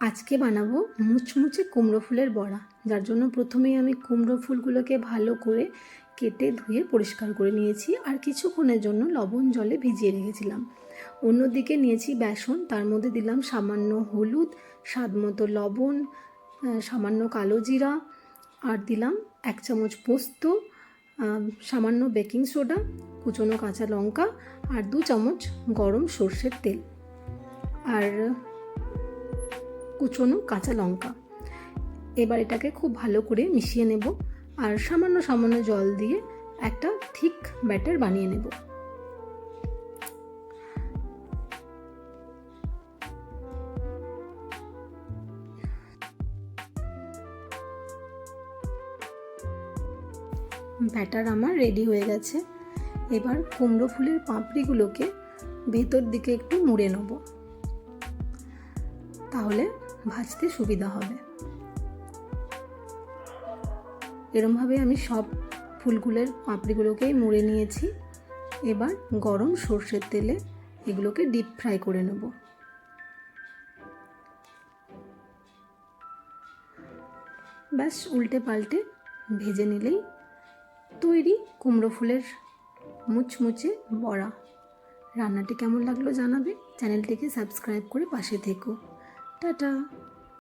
আজকে বানাবো মুচমুচে কুমড়ো ফুলের বড়া। যার জন্য প্রথমেই আমি কুমড়ো ফুলগুলোকে ভালো করে কেটে ধুয়ে পরিষ্কার করে নিয়েছি আর কিছুক্ষণের জন্য লবণ জলে ভিজিয়ে রেখেছিলাম। অন্যদিকে নিয়েছি বেসন, তার মধ্যে দিলাম সামান্য হলুদ, স্বাদ মতো লবণ সামান্য কালো জিরা আর দিলাম এক চামচ পোস্ত সামান্য বেকিং সোডা, কুচনো কাঁচা লঙ্কা আর দু চামচ গরম সর্ষের তেল। আর কুচনো কাঁচা লঙ্কা। এবার এটাকে খুব ভালো করে মিশিয়ে নেব আর সামান্য সামান্য জল দিয়ে একটা থিক ব্যাটার বানিয়ে নেব। ব্যাটার আমার রেডি হয়ে গেছে। এবার কুমড়ো ফুলের পাপড়িগুলোকে ভেতর দিকে একটু মুড়ে নেব। তাহলে ভাজতে সুবিধা হবে। এরমভাবে আমি সব ফুলগুলোর পাপড়িগুলোকেই মুড়ে নিয়েছি। এবার গরম সর্ষের তেলে এগুলোকে ডিপ ফ্রাই করে নেব। ব্যাস, উল্টে পাল্টে ভেজে নিলেই তৈরি কুমড়ো ফুলের মুচমুচে বড়া। রান্নাটি কেমন লাগল জানাবে? চ্যানেলটিকে সাবস্ক্রাইব করে পাশে থেকো। Ta-da.